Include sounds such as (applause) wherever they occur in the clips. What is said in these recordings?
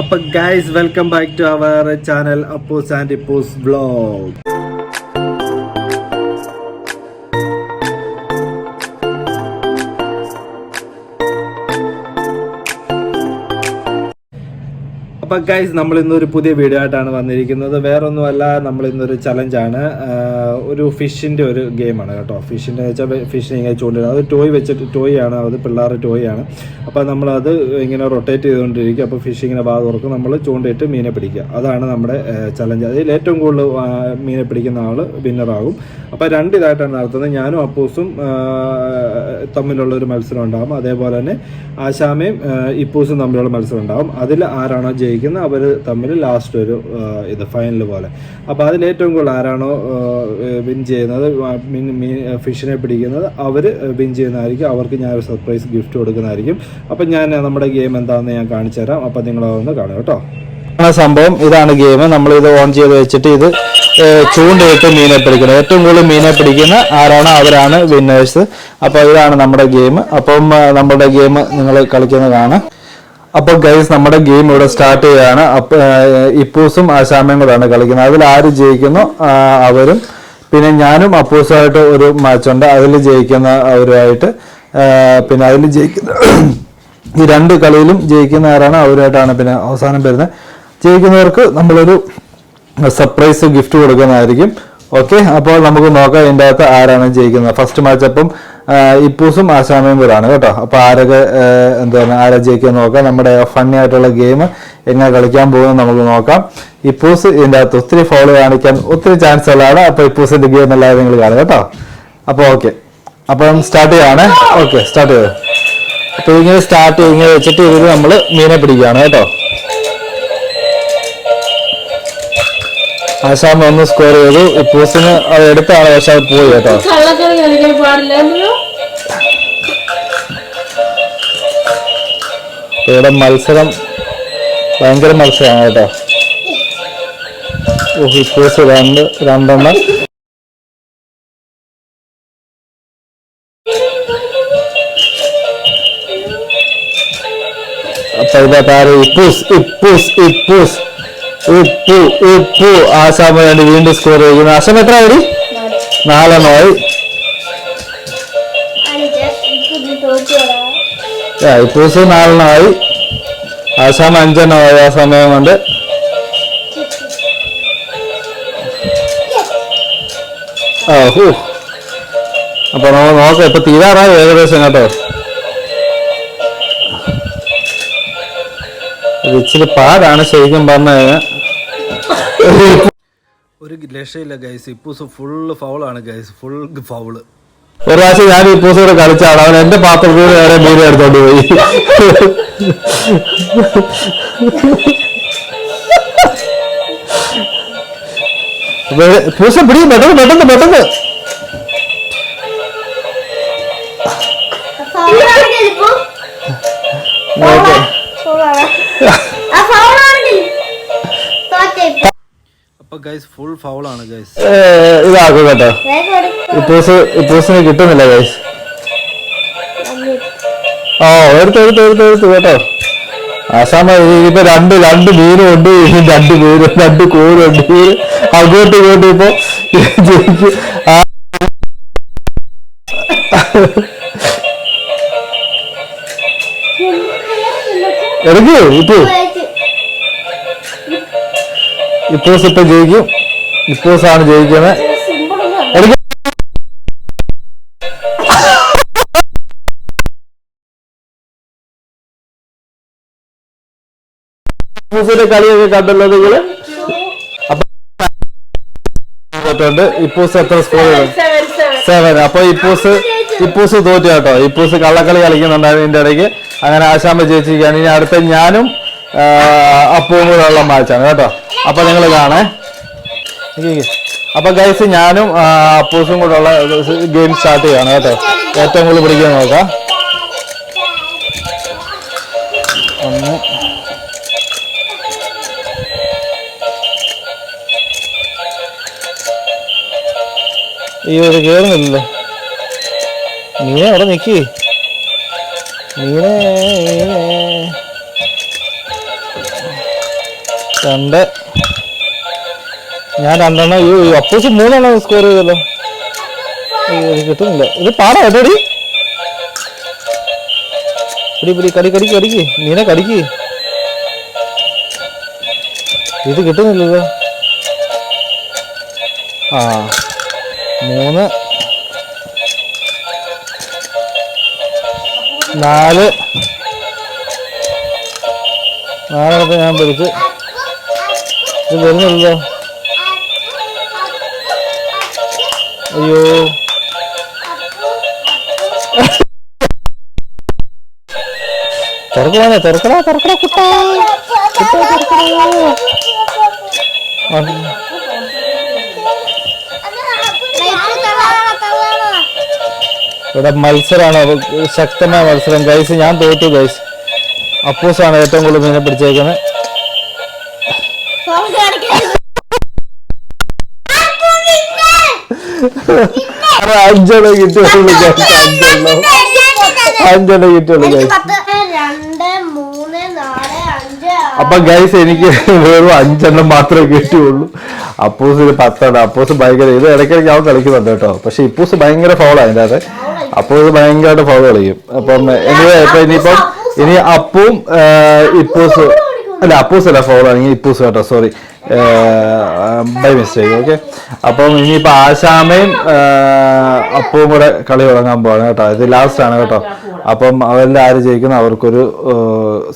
അപ്പൊ guys welcome back to our channel Appos and Ippus vlog അപ്പൊ guys നമ്മൾ ഇന്നൊരു പുതിയ വീഡിയോ ആയിട്ടാണ് വന്നിരിക്കുന്നത്. വേറൊന്നുമല്ല നമ്മൾ ഇന്നൊരു ചലഞ്ചാണ് ഒരു ഫിഷിന്റെ ഒരു ഗെയിമാണ് കേട്ടോ. ഫിഷിന്റെ വെച്ചാൽ ഫിഷിനെ ഇങ്ങനെ ചൂണ്ടിടുക അത് ടോയ് വെച്ചിട്ട് ടോയ് ആണ് അത് പിള്ളേരുടെ ടോയ് ആണ് അപ്പോൾ നമ്മളത് ഇങ്ങനെ റൊട്ടേറ്റ് ചെയ്തുകൊണ്ടിരിക്കും. അപ്പോൾ ഫിഷ് ഇങ്ങനെ വാ തുറക്കും. നമ്മൾ ചൂണ്ടയിട്ട് മീനെ പിടിക്കുക. അതാണ് നമ്മുടെ ചലഞ്ച്. അതിൽ ഏറ്റവും കൂടുതൽ മീനെ പിടിക്കുന്ന ആൾ വിന്നറാകും. അപ്പോൾ രണ്ട് ഇതായിട്ടാണ് നടത്തുന്നത്. ഞാനും അപ്പൂസും തമ്മിലുള്ള ഒരു മത്സരം ഉണ്ടാകും. അതേപോലെ തന്നെ ആശാമയും ഇപ്പൂസും തമ്മിലുള്ള മത്സരം ഉണ്ടാകും. അതിൽ ആരാണോ ജയിക്കുന്നത് അവർ തമ്മിൽ ലാസ്റ്റ് ഒരു ഇത് ഫൈനൽ പോലെ. അപ്പോൾ അതിൽ ഏറ്റവും കൂടുതൽ ആരാണോ വിൻ ചെയ്യുന്നത് മീൻ മീൻ ഫിഷിനെ പിടിക്കുന്നത് അവർ വിൻ ചെയ്യുന്നതായിരിക്കും. അവർക്ക് ഞാൻ ഒരു സർപ്രൈസ് ഗിഫ്റ്റ് കൊടുക്കുന്നതായിരിക്കും. അപ്പം ഞാൻ നമ്മുടെ ഗെയിം എന്താണെന്ന് ഞാൻ കാണിച്ചു തരാം. അപ്പം നിങ്ങളതൊന്ന് കാണുക കേട്ടോ. ആ സംഭവം ഇതാണ് ഗെയിം നമ്മളിത് ഓൺ ചെയ്ത് വെച്ചിട്ട് ഇത് ചൂണ്ടയിട്ട് മീനെ പിടിക്കണം ഏറ്റവും കൂടുതൽ മീനെ പിടിക്കുന്ന ആരാണോ അവരാണ് വിന്നേഴ്സ് അപ്പോൾ ഇതാണ് നമ്മുടെ ഗെയിം അപ്പം നമ്മുടെ ഗെയിം നിങ്ങൾ കളിക്കുന്നതാണ് അപ്പോൾ ഗൈസ് നമ്മുടെ ഗെയിം ഇവിടെ സ്റ്റാർട്ട് ചെയ്യുകയാണ് അപ്പോൾ ഇപ്പൂസും ആശാമയും കൂടെയാണ് കളിക്കുന്നത്. അതിൽ ആര് ജയിക്കുന്നു? അവരും പിന്നെ ഞാനും അപ്പൂസുമായിട്ട് ഒരു മാച്ച് ഉണ്ട് അതിൽ ജയിക്കുന്ന അവരുമായിട്ട് പിന്നെ അതിൽ ജയിക്കുന്ന (clears throat) ഈ രണ്ട് കളിയിലും ജയിക്കുന്ന ആരാണ് അവരുമായിട്ടാണ് പിന്നെ അവസാനം വരുന്നത്. ജയിക്കുന്നവർക്ക് നമ്മളൊരു സർപ്രൈസ് ഗിഫ്റ്റ് കൊടുക്കുന്നതായിരിക്കും. ഓക്കെ അപ്പോൾ നമുക്ക് നോക്കാം ഇതിന്റെ അകത്ത് ആരാണ് ജയിക്കുന്നത്. ഫസ്റ്റ് മാച്ച് അപ്പം ഇപ്പൂസും ആശാമയും കൂടാണ് കേട്ടോ. അപ്പോൾ ആരൊക്കെ എന്താണ് ആരാ ജയിക്കാൻ നോക്കാം? നമ്മുടെ ഫണ്ണി ആയിട്ടുള്ള ഗെയിം എങ്ങനെ കളിക്കാൻ പോകുന്നത് നമുക്ക് നോക്കാം. ഇപ്പൂസ് ഇതിന്റെ അകത്ത് ഒത്തിരി ഫോളോ കാണിക്കാൻ ഒത്തിരി ചാൻസ് ഉള്ളതാണ്. അപ്പോൾ ഇപ്പൂസിന്റെ ഗെയിം എല്ലാവരും നിങ്ങൾ കാണുക കേട്ടോ. അപ്പോൾ ഓക്കെ അപ്പം സ്റ്റാർട്ട് ചെയ്യാണ്. ഓക്കെ സ്റ്റാർട്ട് ചെയ്തു അപ്പോൾ ഇങ്ങനെ സ്റ്റാർട്ട് ഇങ്ങനെ വെച്ചിട്ട് ഇതിൽ നമ്മൾ മീനെ പിടിക്കുകയാണ് കേട്ടോ. ആശാമ ഒന്ന് സ്കോർ ചെയ്തു. ഇപ്പൂസിന് എടുത്താണ് പക്ഷെ അത് പോയി കേട്ടോ. ഇവിടെ മത്സരം ഭയങ്കര മത്സരമാണ് കേട്ടോ. ഇപ്പൂസ് രണ്ട് രണ്ടെണ്ണം. ആര് ഇപ്പൂസ് ഇപ്പൂസ് ഇപ്പൂസ് ഉപ്പു ഉപ്പു ആസാമ വേണ്ടി വീണ്ടും സ്കോർ ചെയ്യുന്നു ആസാം എത്ര ആയി? നാലെണ്ണമായി ഇപ്പൂസ് നാലെണ്ണമായി ആസാം അഞ്ചെണ്ണമായി ആ സമയം കൊണ്ട്. ആ അപ്പൊ നമ്മൾ നോക്കാം. ഇപ്പൊ തീരാറായി ഏകദേശം കേട്ടോ. ഇച്ചിരി പാടാണ് ശരിക്കും പറഞ്ഞത് കഴിഞ്ഞാൽ ഒരു രക്ഷയില്ല ഗൈസ് ഇപ്പൂസ് ഫുള്ള് ഫൗളാണ് ഗൈസ് ഫുൾ ഫൗൾ ഒരു പ്രാവശ്യം ഞാൻ ഇപ്പൂസോട് കളിച്ചാണ്. അവൻ എന്റെ പാത്രത്തിൽ വേറെ മീൻ എടുത്തോണ്ട് പോയി. പൂസ പിടിയും പെട്ടെന്ന് പെട്ടെന്ന് പെട്ടെന്ന്. ഗൈസ് ഫുൾ ഫൗളാണ് ഗൈസ് ഇതാക്കും കേട്ടോ. ഇപ്പൂസ് ഇപ്പൂസിന് കിട്ടുന്നില്ല ഗൈസ് ഓ എടുത്തു എടുത്തു എടുത്തു എടുത്തു കേട്ടോ. ആസാമ ഇപ്പൊ രണ്ട് രണ്ട് മീനും ഉണ്ട് രണ്ട് മീനും രണ്ട് കൂരുണ്ട് അങ്ങോട്ട് ഇങ്ങോട്ടും ഇപ്പൊ. എടുക്കൂ ഇപ്പൂ. ഇപ്പൂസ് ഇപ്പൊ ജയിക്കും. ഇപ്പോസ് ആണ് ജയിക്കുന്നത് കളിയൊക്കെ കണ്ടല്ലോ നിങ്ങൾ തോറ്റുണ്ട്. ഇപ്പൂസ് എത്ര സ്കോർ. സെവൻ അപ്പൊ ഇപ്പൂസ് ഇപ്പൂസ് തോറ്റു കേട്ടോ. ഇപ്പൂസ് കള്ളക്കളി കളിക്കുന്നുണ്ടായിരുന്നു ഇതിന്റെ ഇടയ്ക്ക്. അങ്ങനെ ആശാമ്പ ജയിച്ചിരിക്കുകയാണ് ഇനി അടുത്ത ഞാനും അപ്പുവും കൂടെ ഉള്ള മാച്ചാണ് കേട്ടോ. അപ്പൊ നിങ്ങൾ കാണേ. അപ്പൊ ഗൈസ് ഞാനും അപ്പൂസും കൂടെ ഉള്ള ഗെയിം സ്റ്റാർട്ട് ചെയ്യാണ് കേട്ടോ. ഏറ്റവും കൂടുതൽ പിടിക്കാൻ നോക്കാം. ഒന്ന്. ഈ ഒരു കേറുന്നില്ലല്ലോ. നീനെ അവിടെ നീനെ നീനെ രണ്ട്. ഞാൻ രണ്ടെണ്ണം. അയ്യോ അത്യാവശ്യം മൂന്നെണ്ണം സ്കോർ ചെയ്തല്ലോ. കിട്ടുന്നില്ല. ഇത് പാടാ എടടി പിടി പിടി കടി കടിക്ക് കടിക്ക്. നീനെ കടിക്ക്. ഇത് കിട്ടുന്നില്ലല്ലോ ആ മൂന്ന്. നാല്. നാലെണ്ണത്തെ ഞാൻ പിടിച്ച്. ഇത് വരുന്നില്ലല്ലോ അയ്യോ. തുറക്കണേ തുറക്കടാ തുറക്കടാ കുട്ടാ. ഇവിടെ മത്സരമാണ് ശക്തമായ മത്സരം. ഗൈസ് ഞാൻ തോറ്റു ഗൈസ് അപ്പൂസാണ് ഏറ്റവും കൂടുതൽ മീനെ പിടിച്ചേക്കുന്നത്. അഞ്ചെണ്ണം കിട്ടിയുള്ളൂ അഞ്ചെണ്ണം അഞ്ചെണ്ണം അഞ്ച് അപ്പൊ ഗൈസ് എനിക്ക് വെറും അഞ്ചെണ്ണം മാത്രമേ കിട്ടിയുള്ളൂ. അപ്പൂസിന് പത്തെണ്ണം അപ്പൂസ് ഭയങ്കര ഇത് ഇടയ്ക്കിടയ്ക്ക് അവൻ കളിക്കുന്നുണ്ട് കേട്ടോ. പക്ഷെ ഇപ്പൂസ് ഭയങ്കര ഫൗളാണ് അതിന്റെ അത് അപ്പൂസ് ഭയങ്കരമായിട്ട് ഫൗൾ കളിക്കും. അപ്പം ഇപ്പൊ ഇനിയിപ്പം ഇനി അപ്പും ഇപ്പൂസ് അല്ല അപ്പൂസ് അല്ല ഇനി ഇപ്പൂസ് കേട്ടോ സോറി ബൈ മിസ്റ്റേക്ക് ഓക്കെ അപ്പം ഇനിയിപ്പോ ആശാമയും അപ്പവും കൂടെ കളി തുടങ്ങാൻ പോവാണ് കേട്ടോ. ഇത് ലാസ്റ്റ് ആണ് കേട്ടോ. അപ്പം അവരിൽ ആര് ജയിക്കുന്ന അവർക്കൊരു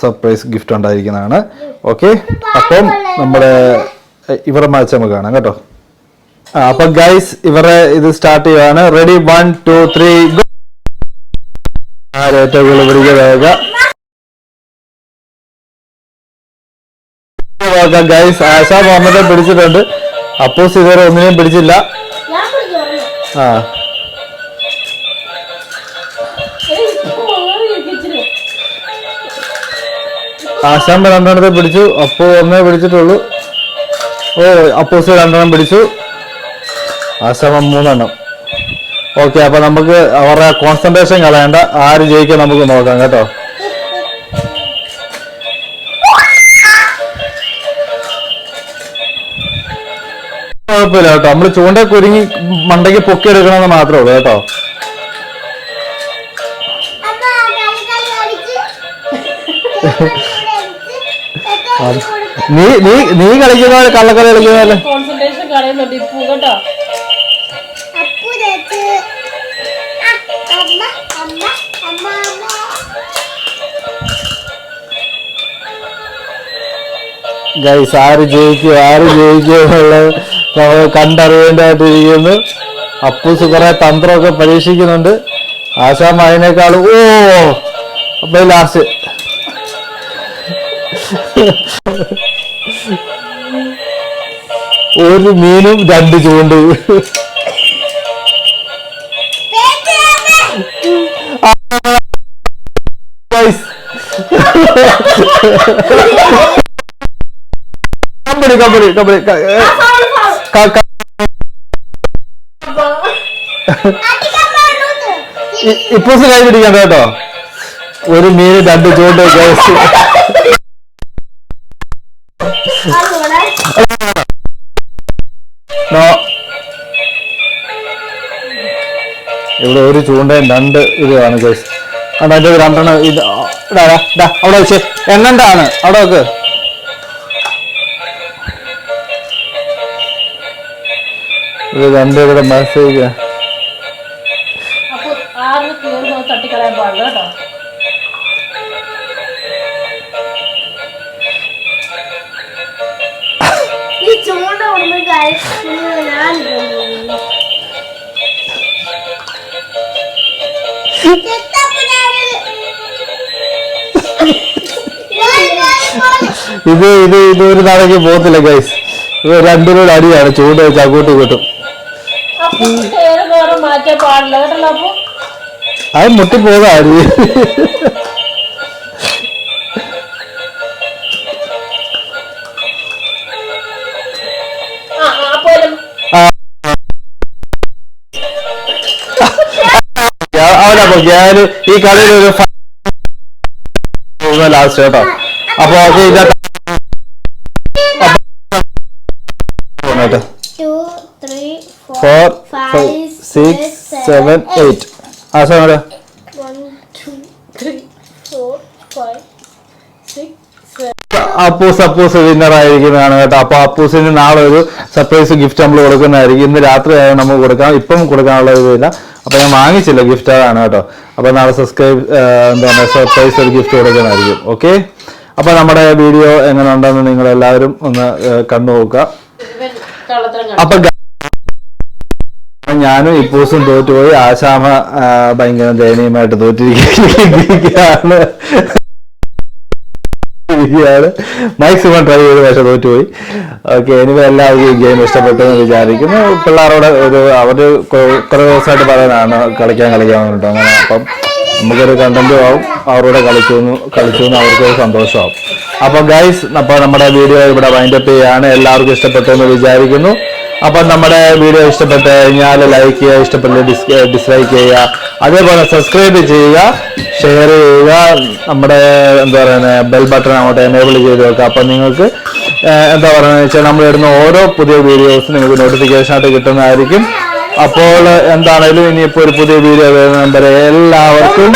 സർപ്രൈസ് ഗിഫ്റ്റ് ഉണ്ടായിരിക്കുന്നതാണ്. ഓക്കെ അപ്പം നമ്മുടെ ഇവരുടെ മാച്ച് നമുക്ക് കാണാം കേട്ടോ. അപ്പൊ ഗൈസ് ഇവരെ ഇത് സ്റ്റാർട്ട് ചെയ്യുവാണ്. റെഡി വൺ ടു ത്രീ ഏറ്റവും കൂടുതൽ പിടിക്കുക വേഗ ഗൈസ് ആശാ മുഹമ്മദെ പിടിച്ചിട്ടുണ്ട്. അപ്പോസ് ഇതുവരെ ഒന്നിനെയും പിടിച്ചില്ല. ആ. ആശാമ്പ രണ്ടെണ്ണത്തെ പിടിച്ചു. അപ്പോ ഒന്നേ പിടിച്ചിട്ടുള്ളൂ. ഓ അപ്പോസ് രണ്ടെണ്ണം പിടിച്ചു. ആശാമ്പ മൂന്നെണ്ണം. ഓക്കെ അപ്പൊ നമുക്ക് അവരുടെ കോൺസെൻട്രേഷൻ കളയണ്ട. ആര് ജയിക്കാൻ നമുക്ക് നോക്കാം കേട്ടോ. കുഴപ്പമില്ല കേട്ടോ. നമ്മൾ ചൂണ്ട കുരുങ്ങി മണ്ടയ്ക്ക് പൊക്കി എടുക്കണമെന്ന് മാത്രമേ ഉള്ളൂ കേട്ടോ. നീ നീ നീ കളിക്കുന്ന പോലെ കള്ളക്കളി കളിക്കുന്ന പോലെ. കോൺസെൻട്രേഷൻ കളയുന്നുണ്ട് ഇപ്പു കേട്ടോ. ഗൈസ് ആര് ജയിക്കും ആര് ജയിക്കും എന്നുള്ളത് നമ്മൾ കണ്ടറിയേണ്ടതായിട്ടിരിക്കുന്നു അപ്പൂസ് കുറെ തന്ത്രമൊക്കെ പരീക്ഷിക്കുന്നുണ്ട്. ആശാം അതിനേക്കാൾ ഓ അപ്പൊ ലാസ്റ്റ് ഒരു മീനും രണ്ട് ചൂണ്ട്. Company company company. ഇപ്പൂസ് കൈ പിടിക്കണ്ട കേട്ടോ. ഒരു മീൻ രണ്ട് ചൂണ്ട ഗ്യാസ് ഇവിടെ ഒരു ചൂണ്ടയും രണ്ട് ഇതാണ് ഗൈസ് അതിന്റെ രണ്ടെണ്ണം ഇത് അവിടെ വെച്ച്. എണ്ണണ്ടാണ് അവിടെ വെക്ക്. ഇത് മെസ്സേജ് തട്ടിക്കളയാൻ പാടില്ല കേട്ടോ. ഈ ചൂണ്ട ഞാൻ ഇത് ഇത് ഇത് ഒരു നാളേക്ക് പോകത്തില്ല ഗൈസ് ഇത് രണ്ടുപേരുടെ അടിയാണ്. ചൂണ്ട വെച്ച് അങ്ങോട്ടും ഇങ്ങോട്ടും. മാറ്റാൻ പാടില്ല കേട്ടല്ലോ അപ്പൊ. അത് മുട്ടി പോകാ അടി ആ ആ, അപ്പൊ ഒരു- അവനാ പൊക്കി ഞാൻ ഈ കളിയിൽ ഒരു ലാസ്റ്റ് കേട്ടോ. അപ്പൊ അത് ഇതിനകത്ത് സെവൻ എയ്റ്റ് ആ സമയം. അപ്പൂസ് അപ്പൂസ് വിന്നർ ആയിരിക്കുന്നതാണ് കേട്ടോ. അപ്പൊ അപ്പൂസിന് നാളെ ഒരു സർപ്രൈസ് ഗിഫ്റ്റ് നമ്മൾ കൊടുക്കുന്നതായിരിക്കും. ഇന്ന് രാത്രി ആയാലും നമുക്ക് കൊടുക്കാം. ഇപ്പം കൊടുക്കാനുള്ള ഇതില്ല അപ്പൊ ഞാൻ വാങ്ങിച്ചില്ല ഗിഫ്റ്റ് അതാണ് കേട്ടോ. അപ്പൊ നാളെ സബ്സ്ക്രൈബ് എന്താണ് സർപ്രൈസ് ഒരു ഗിഫ്റ്റ് കൊടുക്കുന്നതായിരിക്കും. ഓക്കെ അപ്പൊ നമ്മുടെ വീഡിയോ എങ്ങനെ ഉണ്ടെന്ന് നിങ്ങൾ എല്ലാവരും ഒന്ന് കണ്ടുനോക്കുക. കണ്ടു നോക്കുക. അപ്പൊ ഞാനും ഇപ്പോസും തോറ്റുപോയി. ആശാമ ഭയങ്കര ദയനീയമായിട്ട് തോറ്റിരിക്കുകയാണ്. മാക്സിമം ട്രൈ ചെയ്ത് പക്ഷെ തോറ്റുപോയി. ഓക്കെ ഇനി എല്ലാവർക്കും ഈ ഗെയിം ഇഷ്ടപ്പെട്ടു എന്ന് വിചാരിക്കുന്നു. പിള്ളേരോട് ഒരു അവർ കുറേ ദിവസമായിട്ട് പറയാനാണ് കളിക്കാൻ കളിക്കാൻ കേട്ടോ അങ്ങനെ അപ്പം നമുക്കൊരു കണ്ടന്റും ആവും. അവരോട് കളിച്ചു കളിച്ചു അവർക്ക് സന്തോഷമാവും. അപ്പൊ ഗൈസ് അപ്പൊ നമ്മുടെ വീഡിയോ ഇവിടെ വൈൻഡപ്പ് ചെയ്യാണ്. എല്ലാവർക്കും ഇഷ്ടപ്പെട്ടു എന്ന് വിചാരിക്കുന്നു. അപ്പൊ നമ്മുടെ വീഡിയോ ഇഷ്ടപ്പെട്ട് കഴിഞ്ഞാൽ ലൈക്ക് ചെയ്യുക ഇഷ്ടപ്പെട്ട് ഡിസ്ലൈക്ക് ചെയ്യുക. അതേപോലെ സബ്സ്ക്രൈബ് ചെയ്യുക ഷെയർ ചെയ്യുക. നമ്മുടെ എന്താ പറയുന്നത് ബെൽ ബട്ടൺ അങ്ങോട്ട് എനേബിൾ ചെയ്ത് വെക്കുക. അപ്പം നിങ്ങൾക്ക് എന്താ പറയുക വെച്ചാൽ നമ്മൾ ഇടുന്ന ഓരോ പുതിയ വീഡിയോസ് നിങ്ങൾക്ക് നോട്ടിഫിക്കേഷൻ ആയിട്ട് കിട്ടുന്നതായിരിക്കും. അപ്പോൾ എന്താണേലും ഇനിയിപ്പോൾ ഒരു പുതിയ വീഡിയോ വരുന്ന നമ്പർ എല്ലാവർക്കും